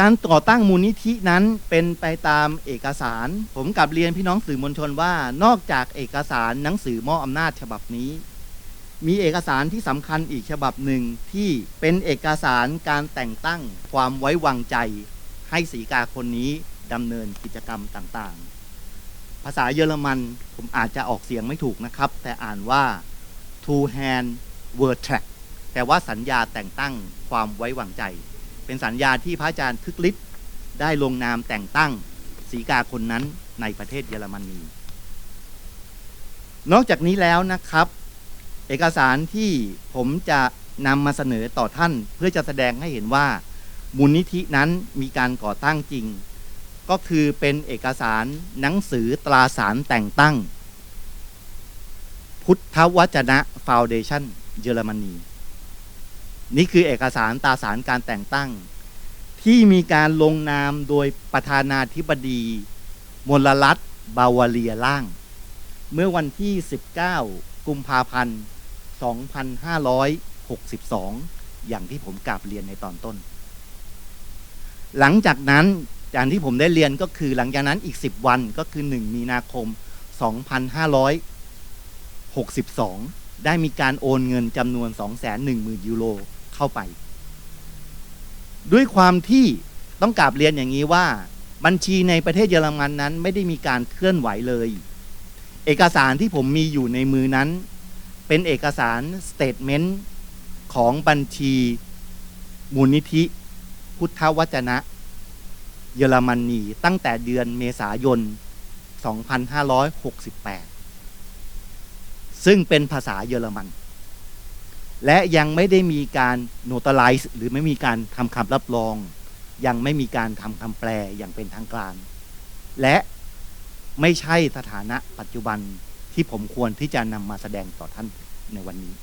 การก่อตั้งมูลนิธินั้นเป็นไปตามเอกสาร ผมกลับเรียนพี่น้องสื่อมวลชนว่านอกจากเอกสารหนังสือมอบอำนาจฉบับนี้ มีเอกสารที่สำคัญอีกฉบับหนึ่งที่เป็นเอกสารการแต่งตั้งความไว้วางใจ ให้สีกาคนนี้ดำเนินกิจกรรมต่างๆ ภาษาเยอรมันผมอาจจะออกเสียงไม่ถูกนะครับ แต่อ่านว่า two hand word track แปลว่าสัญญาแต่งตั้งความไว้วางใจ เป็นสัญญาที่พระอาจารย์คึกฤทธิ์ได้ลงนามแต่งตั้งสีกาคนนั้นในประเทศเยอรมนี นอกจากนี้แล้วนะครับ เอกสารที่ผมจะนำมาเสนอต่อท่านเพื่อจะแสดงให้เห็นว่ามูลนิธินั้นมีการก่อตั้งจริง ก็คือเป็นเอกสารหนังสือตราสารแต่งตั้ง พุทธวจนะฟาวเดชั่นเยอรมนี นี่คือเอกสารตาสารการแต่งตั้ง ที่มีการลงนามโดยประธานาธิบดี มลรัฐบาวาเรียล่าง เมื่อวันที่ 19 กุมภาพันธ์ 2562 อย่างที่ผมกราบเรียนในตอนต้น หลังจากนั้นอย่างที่ผมได้เรียนก็คือหลังจากนั้นอีก 10 วันก็คือ 1 มีนาคม 2562 ได้มีการโอนเงินจำนวน 210,000 ยูโร เข้าไป ด้วยความที่ต้องกราบเรียนอย่างนี้ว่า บัญชีในประเทศเยอรมันนั้น ไม่ได้มีการเคลื่อนไหวเลย เอกสารที่ผมมีอยู่ในมือนั้น เป็นเอกสารสเตทเมนต์ของบัญชีมูลนิธิ พุทธวจนะ เยอรมนีตั้งแต่เดือนเมษายน 2568 ซึ่งเป็นภาษาเยอรมัน และยังไม่ได้มีการโนตไลซ์หรือไม่มีการทำคำรับรอง ยังไม่มีการทำคำแปลอย่างเป็นทางการ และไม่ใช่สถานะปัจจุบันที่ผมควรที่จะนำมาแสดงต่อท่านในวันนี้